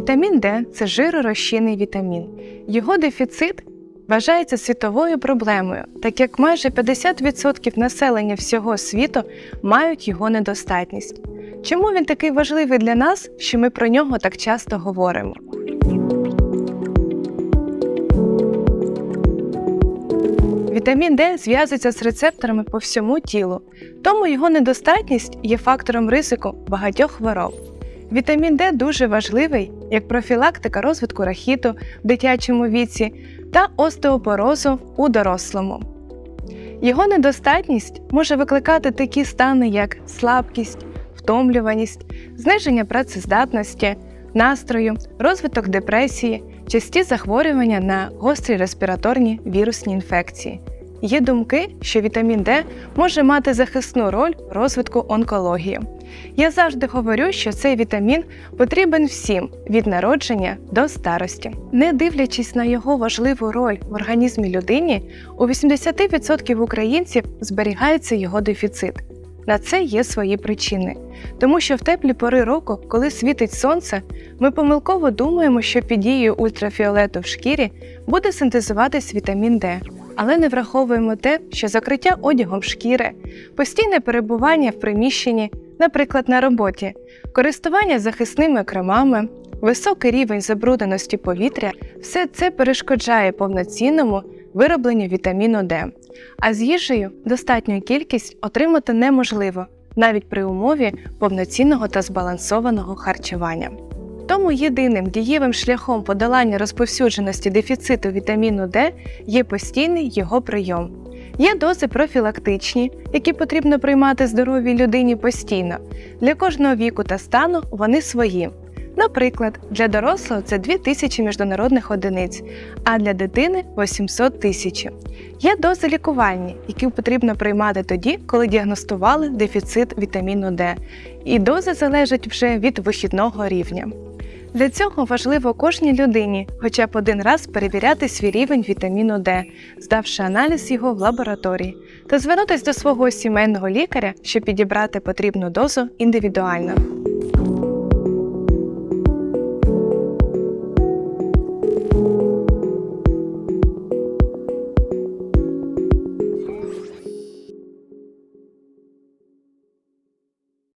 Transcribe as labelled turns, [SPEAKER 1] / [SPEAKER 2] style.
[SPEAKER 1] Вітамін Д це жиророзчинний вітамін. Його дефіцит вважається світовою проблемою, так як майже 50% населення всього світу мають його недостатність. Чому він такий важливий для нас, що ми про нього так часто говоримо? Вітамін Д зв'язується з рецепторами по всьому тілу, тому його недостатність є фактором ризику багатьох хвороб. Вітамін Д дуже важливий як профілактика розвитку рахіту в дитячому віці та остеопорозу у дорослому. Його недостатність може викликати такі стани, як слабкість, втомлюваність, зниження працездатності, настрою, розвиток депресії, часті захворювання на гострі респіраторні вірусні інфекції. Є думки, що вітамін Д може мати захисну роль розвитку онкології. Я завжди говорю, що цей вітамін потрібен всім від народження до старості. Не дивлячись на його важливу роль в організмі людині, у 80% українців зберігається його дефіцит. На це є свої причини, тому що в теплі пори року, коли світить сонце, ми помилково думаємо, що під дією ультрафіолету в шкірі буде синтезуватись вітамін Д, але не враховуємо те, що закриття одягом шкіри, постійне перебування в приміщенні, наприклад, на роботі, користування захисними кремами, високий рівень забрудненості повітря все це перешкоджає повноцінному виробленню вітаміну Д. А з їжею достатню кількість отримати неможливо навіть при умові повноцінного та збалансованого харчування. Тому єдиним дієвим шляхом подолання розповсюдженості дефіциту вітаміну Д є постійний його прийом. Є дози профілактичні, які потрібно приймати здоровій людині постійно. Для кожного віку та стану вони свої. Наприклад, для дорослого це 2000 міжнародних одиниць, а для дитини 800 тисяч. Є дози лікувальні, які потрібно приймати тоді, коли діагностували дефіцит вітаміну Д, і дози залежать вже від вихідного рівня. Для цього важливо кожній людині хоча б один раз перевіряти свій рівень вітаміну Д, здавши аналіз його в лабораторії, та звернутися до свого сімейного лікаря, щоб підібрати потрібну дозу індивідуально.